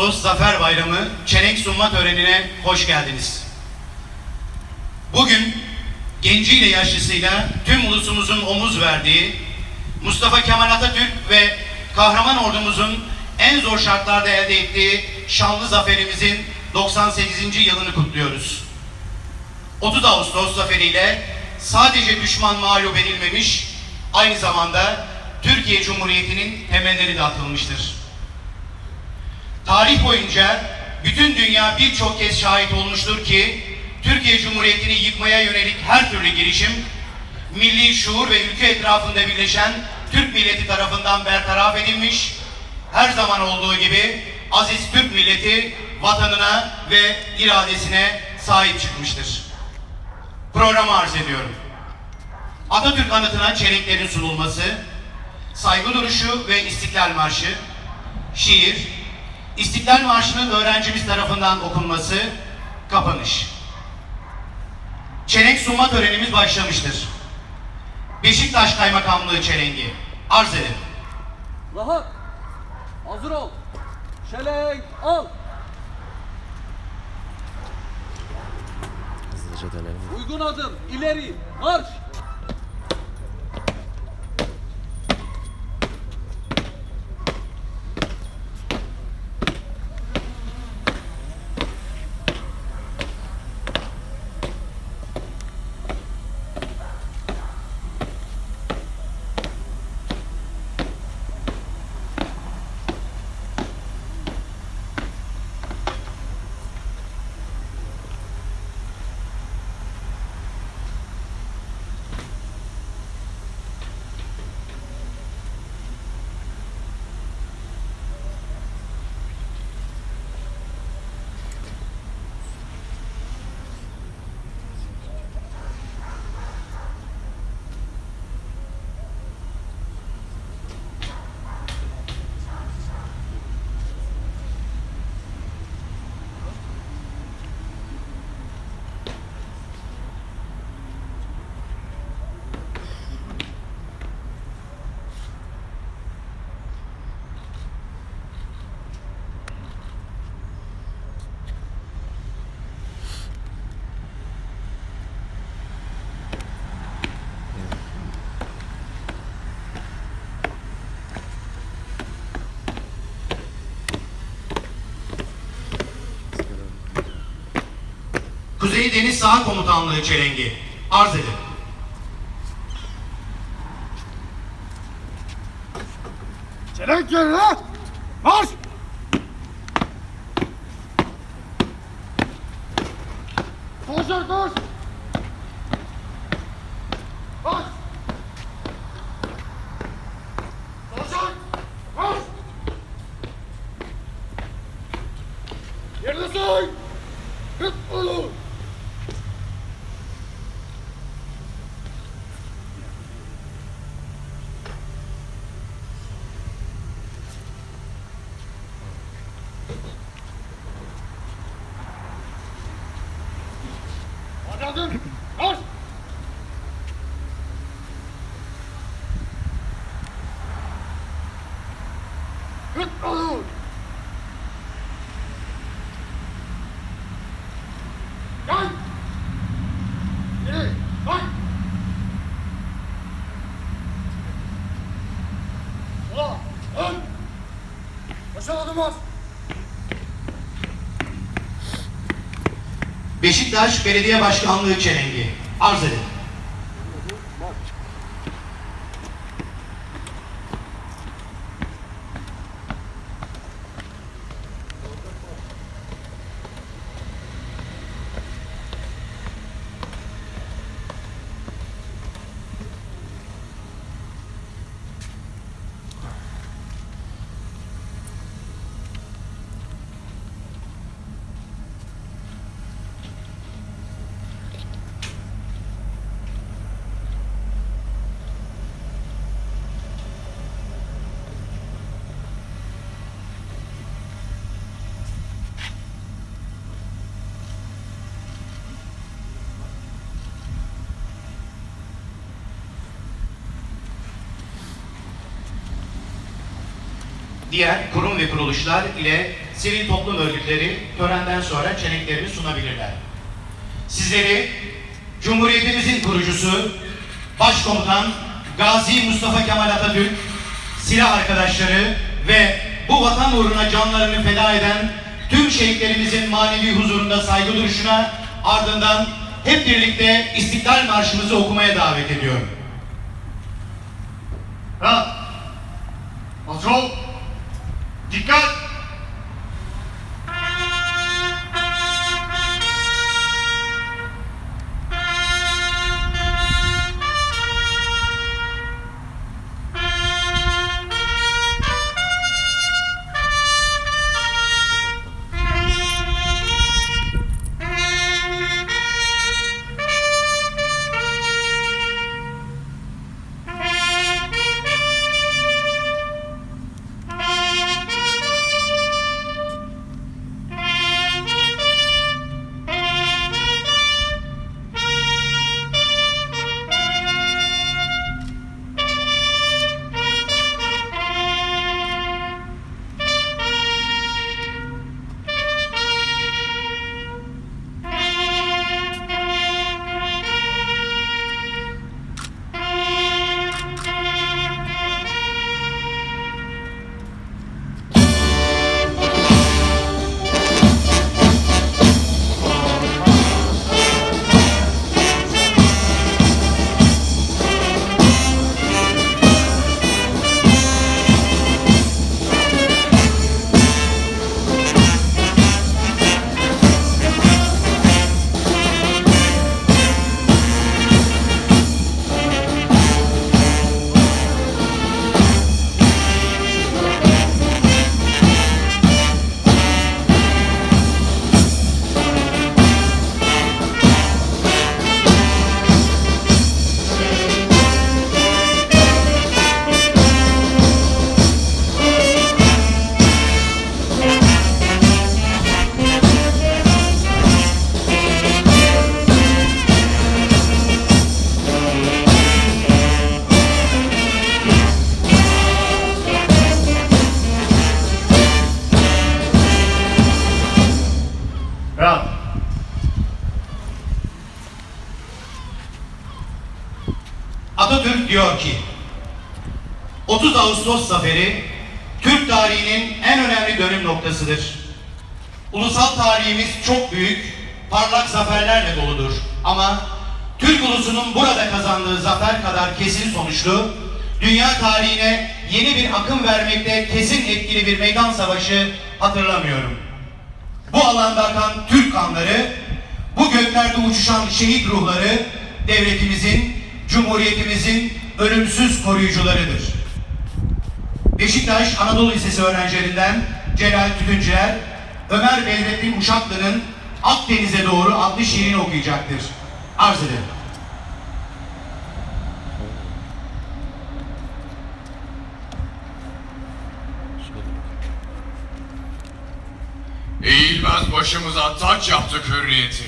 Ağustos Zafer Bayramı çelenk sunma törenine hoş geldiniz. Bugün genciyle yaşlısıyla tüm ulusumuzun omuz verdiği Mustafa Kemal Atatürk ve kahraman ordumuzun en zor şartlarda elde ettiği şanlı zaferimizin 98. yılını kutluyoruz. 30 Ağustos zaferiyle sadece düşman mağlup edilmemiş, aynı zamanda Türkiye Cumhuriyeti'nin temelleri de atılmıştır. Tarih boyunca bütün dünya birçok kez şahit olmuştur ki Türkiye Cumhuriyeti'ni yıkmaya yönelik her türlü girişim milli şuur ve ülke etrafında birleşen Türk milleti tarafından bertaraf edilmiş. Her zaman olduğu gibi aziz Türk milleti vatanına ve iradesine sahip çıkmıştır. Programı arz ediyorum. Atatürk anıtına çelenklerin sunulması, saygı duruşu ve İstiklal Marşı, şiir, İstiklal Marşı'nın öğrencimiz tarafından okunması, kapanış. Çelenk sunma törenimiz başlamıştır. Beşiktaş Kaymakamlığı çelengi. Arz ederim. Rahat. Hazır ol. Şelenk al. Hızlıca dönelim. Uygun adım. ileri. Marş. Kuzey Deniz Saha Komutanlığı çelengi. Arz ederim. Çelenk yerine marş! Koşar koş! thousand? Beşiktaş Belediye Başkanlığı çelengi. Arz ederim. Diğer kurum ve kuruluşlar ile sivil toplum örgütleri törenden sonra çeneklerini sunabilirler. Sizleri Cumhuriyetimizin kurucusu Başkomutan Gazi Mustafa Kemal Atatürk, silah arkadaşları ve bu vatan uğruna canlarını feda eden tüm şehitlerimizin manevi huzurunda saygı duruşuna ardından hep birlikte İstiklal Marşımızı okumaya davet ediyorum. Ha. Hazır ol. Atatürk diyor ki 30 Ağustos zaferi Türk tarihinin en önemli dönüm noktasıdır. Ulusal tarihimiz çok büyük, parlak zaferlerle doludur. Ama Türk ulusunun burada kazandığı zafer kadar kesin sonuçlu, dünya tarihine yeni bir akım vermekte kesin etkili bir meydan savaşı hatırlamıyorum. Bu alanda akan Türk kanları, bu göklerde uçuşan şehit ruhları devletimizin, cumhuriyetimizin ölümsüz koruyucularıdır. Beşiktaş Anadolu Lisesi öğrencilerinden Celal Tütüncüler, Ömer Bedrettin Uşaklı'nın Akdeniz'e doğru adlı şiirini okuyacaktır. Arz ederim. Eğilmez başımıza taç yaptık hürriyeti.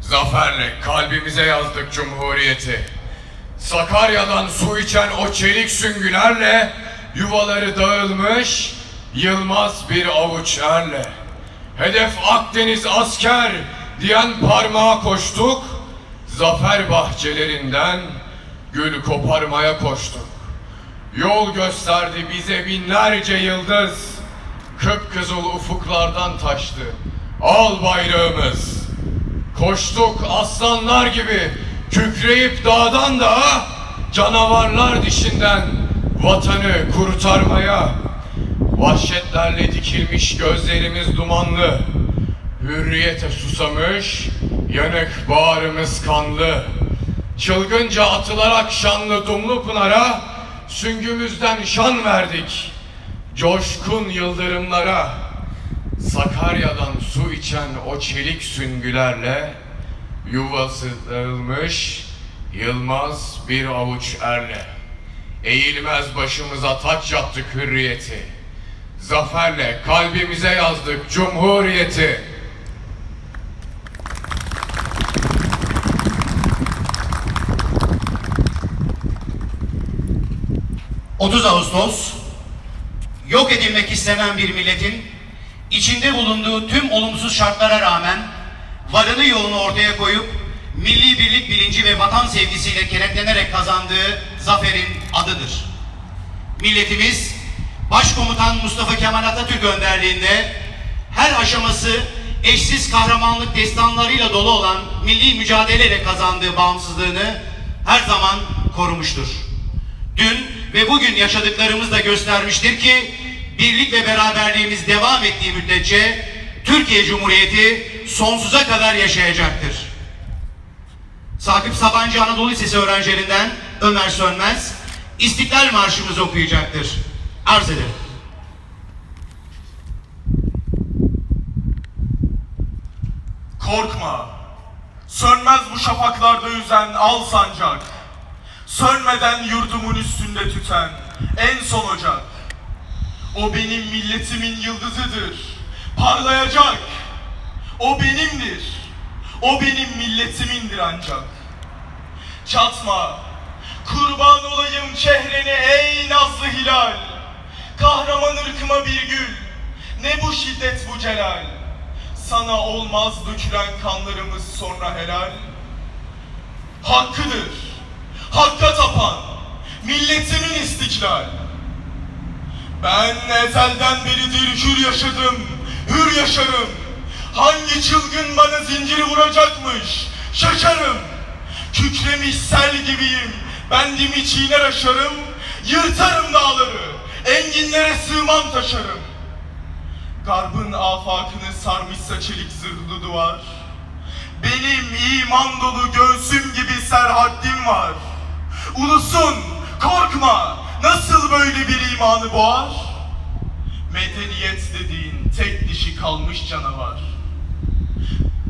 Zaferle kalbimize yazdık cumhuriyeti. Sakarya'dan su içen o çelik süngülerle yuvaları dağılmış yılmaz bir avuç erle. Hedef Akdeniz asker diyen parmağa koştuk. Zafer bahçelerinden gül koparmaya koştuk. Yol gösterdi bize binlerce yıldız. Kıpkızıl ufuklardan taştı. Al bayrağımız. Koştuk aslanlar gibi kükreyip dağdan dağa canavarlar dişinden vatanı kurtarmaya. Vahşetlerle dikilmiş gözlerimiz dumanlı. Hürriyete susamış, yanık bağrımız kanlı. Çılgınca atılarak şanlı Dumlu Pınar'a süngümüzden şan verdik. Coşkun yıldırımlara Sakarya'dan su içen o çelik süngülerle yuvası dağılmış yılmaz bir avuç erle. Eğilmez başımıza taç yaptık hürriyeti. Zaferle kalbimize yazdık cumhuriyeti. 30 Ağustos yok edilmek istenen bir milletin içinde bulunduğu tüm olumsuz şartlara rağmen varını yoğunu ortaya koyup milli birlik bilinci ve vatan sevgisiyle kenetlenerek kazandığı zaferin adıdır. Milletimiz Başkomutan Mustafa Kemal Atatürk önderliğinde her aşaması eşsiz kahramanlık destanlarıyla dolu olan milli mücadeleyle kazandığı bağımsızlığını her zaman korumuştur. Dün ve bugün yaşadıklarımız da göstermiştir ki birlik ve beraberliğimiz devam ettiği müddetçe Türkiye Cumhuriyeti sonsuza kadar yaşayacaktır. Sakıp Sabancı Anadolu Lisesi öğrencilerinden Ömer Sönmez İstiklal Marşımızı okuyacaktır. Arz ederim. Korkma. Sönmez bu şafaklarda yüzen al sancak. Sönmeden yurdumun üstünde tüten en son ocak. O benim milletimin yıldızıdır. Parlayacak. O benimdir. O benim milletimindir ancak. Çatma. Kurban olayım çehreni ey nazlı hilal. Kahraman ırkıma bir gül. Ne bu şiddet bu celal. Sana olmaz dökülen kanlarımız sonra helal. Hakkıdır. Hakka tapan. Milletimin istiklal. Ben ezelden beridir hür yaşadım. Hür yaşarım. Hangi çılgın bana zinciri vuracakmış? Şaşarım. Kükremiş sel gibiyim. Bendimi çiğner aşarım. Yırtarım dağları. Enginlere sığmam taşarım. Garbın afakını sarmışsa çelik zırhlı duvar. Benim iman dolu göğsüm gibi serhaddim var. Ulusun korkma nasıl böyle bir imanı boğar? Medeniyet dediğin tek dişi kalmış canavar.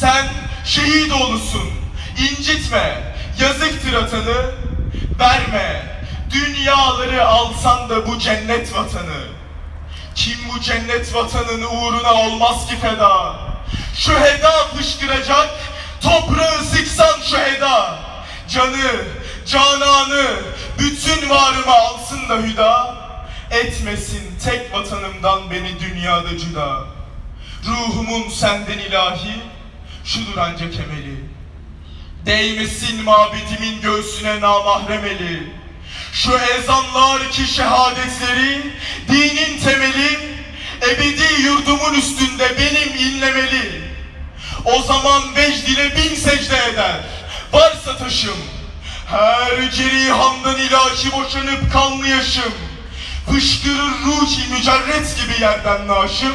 Sen şehit olusun, incitme, yazıktır atanı. Verme, dünyaları alsan da bu cennet vatanı. Kim bu cennet vatanın uğruna olmaz ki feda? Şu heda fışkıracak, toprağı sıksan şu heda. Canı, cananı, bütün varımı alsın da hüda. Etmesin tek vatanımdan beni dünyada cüda. Ruhumun senden ilahi, şudur ancak emeli. Değmesin mabedimin göğsüne namahremeli. Şu ezanlar ki şehadetleri, dinin temeli, ebedi yurdumun üstünde benim inlemeli. O zaman vecdine bin secde eder, varsa taşım. Her cerihamdan ilahi boşanıp kanlı yaşım. Fışkırır ruhi mücerret gibi yerden naşım.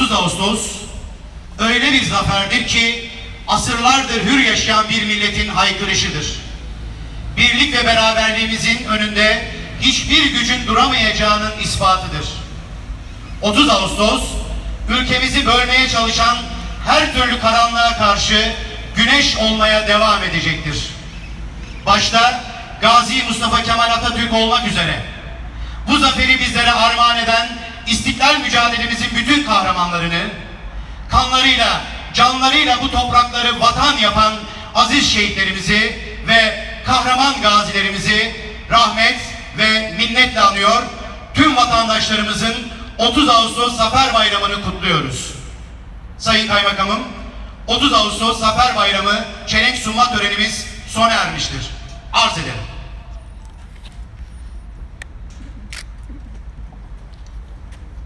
30 Ağustos öyle bir zaferdir ki asırlardır hür yaşayan bir milletin haykırışıdır. Birlik ve beraberliğimizin önünde hiçbir gücün duramayacağının ispatıdır. 30 Ağustos ülkemizi bölmeye çalışan her türlü karanlığa karşı güneş olmaya devam edecektir. Başta Gazi Mustafa Kemal Atatürk olmak üzere bu zaferi bizlere armağan eden istiklal mücadelemizin bütün kahramanlarını kanlarıyla, canlarıyla bu toprakları vatan yapan aziz şehitlerimizi ve kahraman gazilerimizi rahmet ve minnetle anıyor. Tüm vatandaşlarımızın 30 Ağustos Zafer Bayramı'nı kutluyoruz. Sayın Kaymakamım, 30 Ağustos Zafer Bayramı çelenk sunma törenimiz sona ermiştir. Arz ederim.